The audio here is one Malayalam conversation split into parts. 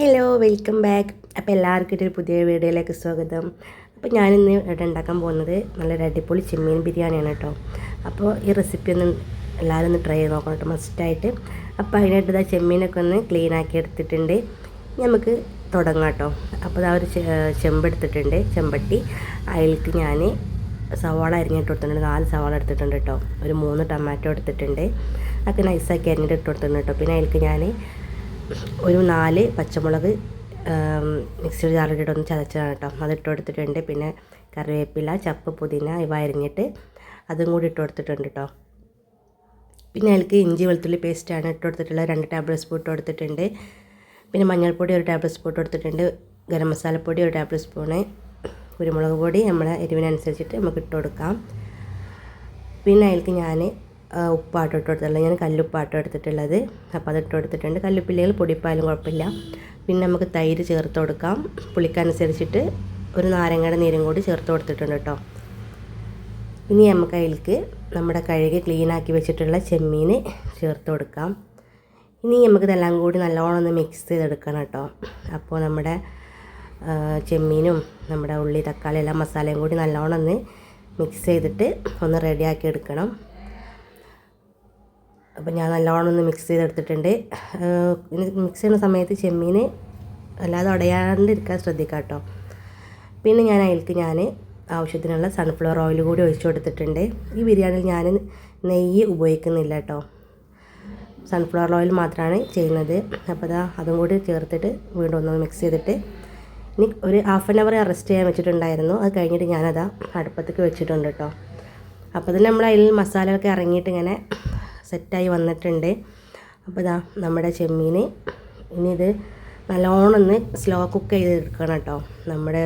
ഹലോ വെൽക്കം ബാക്ക് അപ്പോൾ എല്ലാവർക്കും ഒരു പുതിയ വീഡിയോയിലേക്ക് സ്വാഗതം. അപ്പോൾ ഞാനിന്ന് ഇവിടെ ഉണ്ടാക്കാൻ പോകുന്നത് നല്ലൊരു അടിപൊളി ചെമ്മീൻ ബിരിയാണിയാണ് കേട്ടോ. അപ്പോൾ ഈ റെസിപ്പി ഒന്ന് എല്ലാവരും ഒന്ന് ട്രൈ ചെയ്ത് നോക്കണം കേട്ടോ മസ്റ്റായിട്ട് അപ്പോൾ അതിനായിട്ട് ഇതാ ചെമ്മീനൊക്കെ ഒന്ന് ക്ലീൻ ആക്കി എടുത്തിട്ടുണ്ട്. നമുക്ക് തുടങ്ങാം കേട്ടോ. അപ്പോൾ ആ ഒരു ചെമ്പെടുത്തിട്ടുണ്ട് ചെമ്പട്ടി. അതിലേക്ക് ഞാൻ സവാള അരിഞ്ഞിട്ട് കൊടുത്തിട്ടുണ്ട്. നാല് സവാള എടുത്തിട്ടുണ്ട് കേട്ടോ. ഒരു മൂന്ന് ടൊമാറ്റോ എടുത്തിട്ടുണ്ട്. അതൊക്കെ നൈസാക്കി അരിഞ്ഞിട്ട് ഇട്ട് കൊടുത്തിട്ടുണ്ട് കേട്ടോ. പിന്നെ അതിലേക്ക് ഞാൻ ഒരു നാല് പച്ചമുളക് മിക്സിയുടെ ജാറിലിട്ട് ഒന്ന് ചതച്ചതാണ് കേട്ടോ. അത് ഇട്ട് കൊടുത്തിട്ടുണ്ട്. പിന്നെ കറിവേപ്പില ചപ്പ് പുതിന ഇവ അരിഞ്ഞിട്ട് അതും കൂടി ഇട്ട് കൊടുത്തിട്ടുണ്ട് കേട്ടോ. പിന്നെ അതിലേക്ക് ഇഞ്ചി വെളുത്തുള്ളി പേസ്റ്റാണ് ഇട്ട് കൊടുത്തിട്ടുള്ളത്. രണ്ട് ടേബിൾ സ്പൂൺ ഇട്ട് കൊടുത്തിട്ടുണ്ട്. പിന്നെ മഞ്ഞൾപ്പൊടി ഒരു ടേബിൾ സ്പൂൺ ഇട്ട് കൊടുത്തിട്ടുണ്ട്. ഗരം മസാലപ്പൊടി ഒരു ടേബിൾ സ്പൂണ് കുരുമുളക് പൊടി നമ്മളെ എരിവിനനുസരിച്ചിട്ട് നമുക്ക് ഇട്ട് കൊടുക്കാം. പിന്നെ അതിലേക്ക് ഞാൻ ഉപ്പാട്ടോ ഇട്ട് ഞാൻ കല്ലുപ്പാട്ട് എടുത്തിട്ടുള്ളത്. അപ്പോൾ അതിട്ട് കൊടുത്തിട്ടുണ്ട്. കല്ലുപ്പില്ലെങ്കിൽ പൊടിപ്പായാലും കുഴപ്പമില്ല. പിന്നെ നമുക്ക് തൈര് ചേർത്ത് കൊടുക്കാം. പുളിക്കനുസരിച്ചിട്ട് ഒരു നാരങ്ങയുടെ നീരും കൂടി ചേർത്ത് കൊടുത്തിട്ടുണ്ട് കേട്ടോ. ഇനി നമുക്ക് അതിലേക്ക് നമ്മുടെ കഴുകി ക്ലീനാക്കി വെച്ചിട്ടുള്ള ചെമ്മീൻ ചേർത്ത് കൊടുക്കാം. ഇനി നമുക്ക് ഇതെല്ലാം കൂടി നല്ലോണം ഒന്ന് മിക്സ് ചെയ്തെടുക്കണം കേട്ടോ. അപ്പോൾ നമ്മുടെ ചെമ്മീനും നമ്മുടെ ഉള്ളി തക്കാളി എല്ലാം മസാലയും കൂടി നല്ലോണം ഒന്ന് മിക്സ് ചെയ്തിട്ട് ഒന്ന് റെഡിയാക്കി എടുക്കണം. അപ്പോൾ ഞാൻ നല്ലോണം ഒന്ന് മിക്സ് ചെയ്തെടുത്തിട്ടുണ്ട്. മിക്സ് ചെയ്യുന്ന സമയത്ത് ചെമ്മീൻ അല്ലാതെ ഉടയാണ്ടിരിക്കാൻ ശ്രദ്ധിക്കാം കേട്ടോ പിന്നെ ഞാൻ അതിലേക്ക് ഞാൻ ആവശ്യത്തിനുള്ള സൺഫ്ലവർ ഓയിൽ കൂടി ഒഴിച്ചു കൊടുത്തിട്ടുണ്ട്. ഈ ബിരിയാണിയിൽ ഞാൻ നെയ്യ് ഉപയോഗിക്കുന്നില്ല കേട്ടോ സൺഫ്ലവർ ഓയിൽ മാത്രമാണ് ചെയ്യുന്നത്. അപ്പോൾ അതാ അതും കൂടി ചേർത്തിട്ട് വീണ്ടും ഒന്ന് മിക്സ് ചെയ്തിട്ട് ഇനി ഒരു ഹാഫ് ആൻ അവർ അറസ്റ്റ് ചെയ്യാൻ വെച്ചിട്ടുണ്ടായിരുന്നു. അത് കഴിഞ്ഞിട്ട് ഞാനതാ അടുപ്പത്തേക്ക് വെച്ചിട്ടുണ്ട് കേട്ടോ അപ്പോൾ തന്നെ നമ്മൾ അതിൽ മസാലകളൊക്കെ ഇറങ്ങിയിട്ട് ഇങ്ങനെ സെറ്റായി വന്നിട്ടുണ്ട്. അപ്പോൾ ഇതാ നമ്മുടെ ചെമ്മീൻ ഇനി ഇത് നല്ലോണം ഒന്ന് സ്ലോ കുക്ക് ചെയ്ത് എടുക്കണം കേട്ടോ. നമ്മുടെ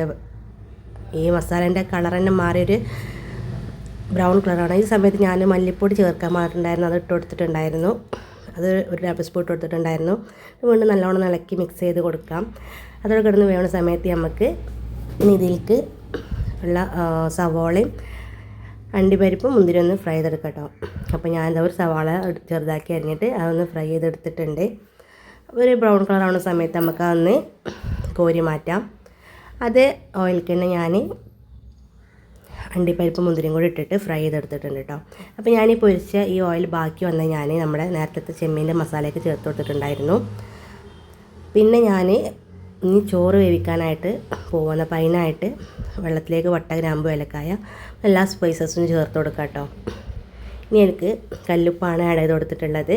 ഈ മസാലേന്റെ കളർ തന്നെ മാറിയൊരു ബ്രൗൺ കളറാണ്. ഈ സമയത്ത് ഞാൻ മല്ലിപ്പൊടി ചേർക്കാൻ മാറിയിട്ടുണ്ടായിരുന്നു അത് ഇട്ട് കൊടുത്തിട്ടുണ്ടായിരുന്നു അത് ഒരു ടേബിൾ സ്പൂൺ ഇട്ട് കൊടുത്തിട്ടുണ്ടായിരുന്നു വീണ്ടും നല്ലോണം ഇളക്കി മിക്സ് ചെയ്ത് കൊടുക്കാം. അതോടെ കിടന്ന് വേണ സമയത്ത് നമുക്ക് ഇനി ഇതിലേക്ക് ഉള്ള സവോളയും അണ്ടിപ്പരിപ്പും മുന്തിരി ഒന്ന് ഫ്രൈ ചെയ്തെടുക്കാം കേട്ടോ അപ്പോൾ ഞാൻ എന്താ ഒരു സവാള ചെറുതാക്കി അരിഞ്ഞിട്ട് അതൊന്ന് ഫ്രൈ ചെയ്തെടുത്തിട്ടുണ്ട്. ഒരു ബ്രൗൺ കളർ ആവുന്ന സമയത്ത് നമുക്ക് അതൊന്ന് കോരി മാറ്റാം. അത് ഓയിൽ തന്നെ ഞാൻ അണ്ടിപ്പരിപ്പ് മുന്തിരിയും കൂടി ഇട്ടിട്ട് ഫ്രൈ ചെയ്തെടുത്തിട്ടുണ്ട് കേട്ടോ അപ്പോൾ ഞാൻ ഈ പൊരിച്ച ഈ ഓയിൽ ബാക്കി വന്ന ഞാൻ നമ്മുടെ നേരത്തെ ചെമ്മീന്റെ മസാലയൊക്കെ ചേർത്ത് കൊടുത്തിട്ടുണ്ടായിരുന്നു. പിന്നെ ഞാൻ ഇനി ചോറ് വേവിക്കാനായിട്ട് പോകുന്ന പൈനായിട്ട് വെള്ളത്തിലേക്ക് വട്ട ഗ്രാമ്പു ഏലക്കായ എല്ലാ സ്പൈസസും ചേർത്ത് കൊടുക്കാം കേട്ടോ. ഇനി എനിക്ക് കല്ലുപ്പാണ് ആഡ് ചെയ്ത് കൊടുത്തിട്ടുള്ളത്.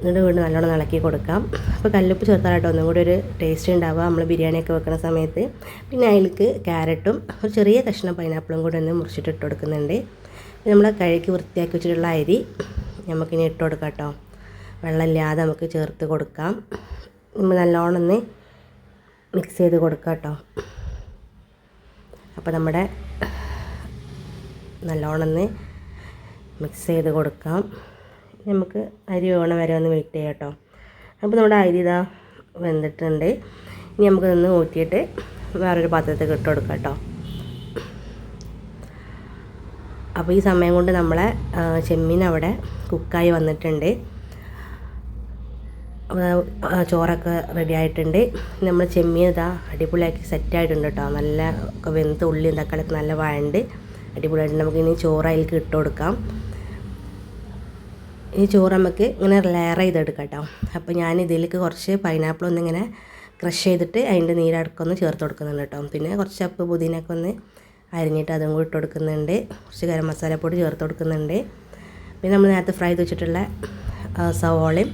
എന്നിട്ട് വീണ്ടും നല്ലോണം ഇളക്കി കൊടുക്കാം. അപ്പോൾ കല്ലുപ്പ് ചേർത്താലായിട്ട് ഒന്നും കൂടി ഒരു ടേസ്റ്റ് ഉണ്ടാവുക. നമ്മൾ ബിരിയാണിയൊക്കെ വെക്കുന്ന സമയത്ത്. പിന്നെ അതിലേക്ക് ക്യാരറ്റും ഒരു ചെറിയ കഷ്ണം പൈനാപ്പിളും കൂടി ഒന്ന് മുറിച്ചിട്ട് ഇട്ട് കൊടുക്കുന്നുണ്ട്. നമ്മൾ കഴുകി വൃത്തിയാക്കി വെച്ചിട്ടുള്ള അരി നമുക്കിനി ഇട്ട് കൊടുക്കാം കേട്ടോ. വെള്ളമില്ലാതെ നമുക്ക് ചേർത്ത് കൊടുക്കാം. നല്ലോണം ഒന്ന് മിക്സ് ചെയ്ത് കൊടുക്കുക കേട്ടോ അപ്പോൾ നമ്മുടെ നല്ലോണം ഒന്ന് മിക്സ് ചെയ്ത് കൊടുക്കാം. നമുക്ക് അരി വേണം വരെ ഒന്ന് വെയിറ്റ് ചെയ്യാം കേട്ടോ അപ്പോൾ നമ്മുടെ അരി ഇതാ വെന്തിട്ടുണ്ട്. ഇനി നമുക്ക് നിന്ന് ഊറ്റിയിട്ട് വേറൊരു പാത്രത്തിൽ ഇട്ട് കൊടുക്കാം കേട്ടോ അപ്പോൾ ഈ സമയം കൊണ്ട് നമ്മളെ ചെമ്മീൻ അവിടെ കുക്കായി വന്നിട്ടുണ്ട്. ചോറൊക്കെ റെഡി ആയിട്ടുണ്ട്. നമ്മൾ ചെമ്മീൻ ഇതാ അടിപൊളിയാക്കി സെറ്റായിട്ടുണ്ട് കേട്ടോ നല്ല ഒക്കെ വെന്ത് ഉള്ളിയും തക്കാളിയൊക്കെ നല്ല വഴണ്ട് അടിപൊളിയായിട്ട് നമുക്ക് ഇനി ചോറ് അതിലേക്ക് ഇട്ട് കൊടുക്കാം. ഈ ചോറ് നമുക്ക് ഇങ്ങനെ ലെയർ ചെയ്തെടുക്കാം കേട്ടോ അപ്പോൾ ഞാൻ ഇതിലേക്ക് കുറച്ച് പൈനാപ്പിൾ ഒന്ന് ഇങ്ങനെ ക്രഷ് ചെയ്തിട്ട് അതിന്റെ നീരടക്കൊന്ന് ചേർത്ത് കൊടുക്കുന്നുണ്ട് കേട്ടോ പിന്നെ കുറച്ച് അപ്പ് പുതിനൊക്കെ ഒന്ന് അരിഞ്ഞിട്ട് അതും കൂടി ഇട്ട് കൊടുക്കുന്നുണ്ട്. കുറച്ച് ഗരം മസാലപ്പൊടി ചേർത്ത് കൊടുക്കുന്നുണ്ട്. പിന്നെ നമ്മൾ നേരത്തെ ഫ്രൈ ചെയ്ത് വെച്ചിട്ടുള്ള സവോളയും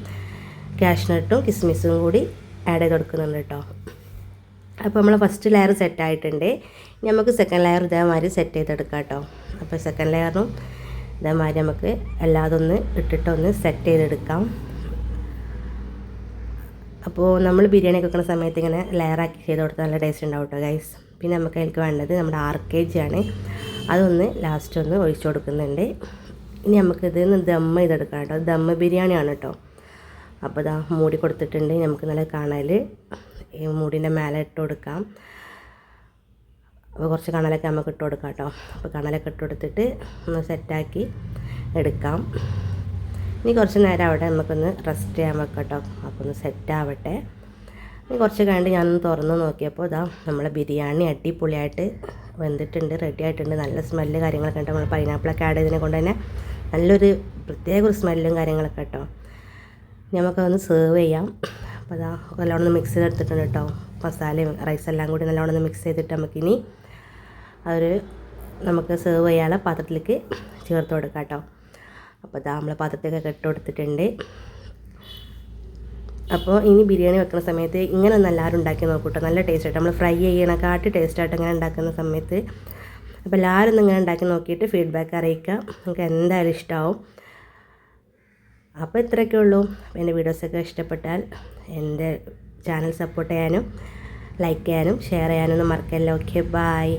കാഷ്നട്ടും കിസ്മിസും കൂടി ആഡ് ചെയ്ത് കൊടുക്കുന്നുണ്ട് കേട്ടോ. അപ്പോൾ നമ്മൾ ഫസ്റ്റ് ലെയർ സെറ്റ് ആയിട്ടുണ്ട്. ഇനി നമുക്ക് സെക്കൻഡ് ലെയർ ഇതേമാതിരി സെറ്റ് ചെയ്തെടുക്കാം കേട്ടോ. അപ്പോൾ സെക്കൻഡ് ലെയറും ഇതേമാതിരി നമുക്ക് എല്ലാതൊന്ന് ഇട്ടിട്ടൊന്ന് സെറ്റ് ചെയ്തെടുക്കാം. അപ്പോൾ നമ്മൾ ബിരിയാണി വെക്കുന്ന സമയത്ത് ഇങ്ങനെ ലെയറാക്കി ചെയ്ത് കൊടുത്താൽ നല്ല ടേസ്റ്റ് ഉണ്ടാവും കേട്ടോ ഗൈസ് പിന്നെ നമുക്ക് എനിക്ക് വേണ്ടത് നമ്മുടെ ആർ കെ ജി ആണ്. അതൊന്ന് ലാസ്റ്റ് ഒന്ന് ഒഴിച്ചു കൊടുക്കുന്നുണ്ട്. ഇനി നമുക്കിത് ദമ്മ് ചെയ്തെടുക്കാം കേട്ടോ. ദമ്മ് ബിരിയാണിയാണ് കേട്ടോ. അപ്പോൾ ഇതാ മൂടി കൊടുത്തിട്ടുണ്ട്. നമുക്ക് നല്ല കാണാൽ ഈ മൂടിന്റെ മേലെ ഇട്ട് കൊടുക്കാം. അപ്പോൾ കുറച്ച് കണലൊക്കെ നമുക്ക് ഇട്ട് കൊടുക്കാം കേട്ടോ. അപ്പോൾ കണലൊക്കെ ഇട്ട് കൊടുത്തിട്ട് ഒന്ന് സെറ്റാക്കി എടുക്കാം. ഇനി കുറച്ച് നേരം അവിടെ നമുക്കൊന്ന് റെസ്റ്റ് ചെയ്യാൻ വെക്കാം കേട്ടോ. അപ്പോൾ ഒന്ന് സെറ്റാവട്ടെ ഇനി കുറച്ച് കഴിഞ്ഞ് ഞാനൊന്ന് തുറന്ന് നോക്കിയപ്പോൾ ഇതാ നമ്മളെ ബിരിയാണി അടിപൊളിയായിട്ട് വെന്തിട്ടുണ്ട് റെഡി ആയിട്ടുണ്ട്. നല്ല സ്മെല്ല് കാര്യങ്ങളൊക്കെ ഉണ്ട്. നമ്മൾ പൈനാപ്പിളൊക്കെ ആഡ് ചെയ്തതിനെ കൊണ്ട് തന്നെ നല്ലൊരു പ്രത്യേക ഒരു സ്മെല്ലും കാര്യങ്ങളൊക്കെ കേട്ടോ. നമുക്കതൊന്ന് സെർവ് ചെയ്യാം. അപ്പോൾ അതാ നല്ലോണം ഒന്ന് മിക്സ് ചെയ്തെടുത്തിട്ടുണ്ട് കേട്ടോ. മസാലയും റൈസെല്ലാം കൂടി നല്ലോണം ഒന്ന് മിക്സ് ചെയ്തിട്ട് നമുക്കിനി അതൊരു നമുക്ക് സെർവ് ചെയ്യാനുള്ള പാത്രത്തിലേക്ക് ചേർത്ത് കൊടുക്കാം കേട്ടോ. അപ്പോൾ ഇതാ നമ്മൾ പാത്രത്തിലേക്ക് ഇട്ട് കൊടുത്തിട്ടുണ്ട്. അപ്പോൾ ഇനി ബിരിയാണി വെക്കുന്ന സമയത്ത് ഇങ്ങനെ ഒന്ന് എല്ലാവരും ഉണ്ടാക്കി നോക്കൂട്ടോ നല്ല ടേസ്റ്റ് ആയിട്ട്. നമ്മൾ ഫ്രൈ ചെയ്യണക്കാട്ടി ടേസ്റ്റായിട്ട് ഇങ്ങനെ ഉണ്ടാക്കുന്ന സമയത്ത് അപ്പോൾ എല്ലാവരും ഒന്ന് ഇങ്ങനെ ഉണ്ടാക്കി നോക്കിയിട്ട് ഫീഡ്ബാക്ക് അറിയിക്കുക. നിങ്ങൾക്ക് എന്തായാലും ഇഷ്ടമാവും അപ്പോൾ ഇത്രയൊക്കെ ഉള്ളൂ. എന്റെ വീഡിയോസൊക്കെ ഇഷ്ടപ്പെട്ടാൽ എന്റെ ചാനൽ സപ്പോർട്ട് ചെയ്യാനും ലൈക്ക് ചെയ്യാനും ഷെയർ ചെയ്യാനൊന്നും മറക്കല്ല. Okay bye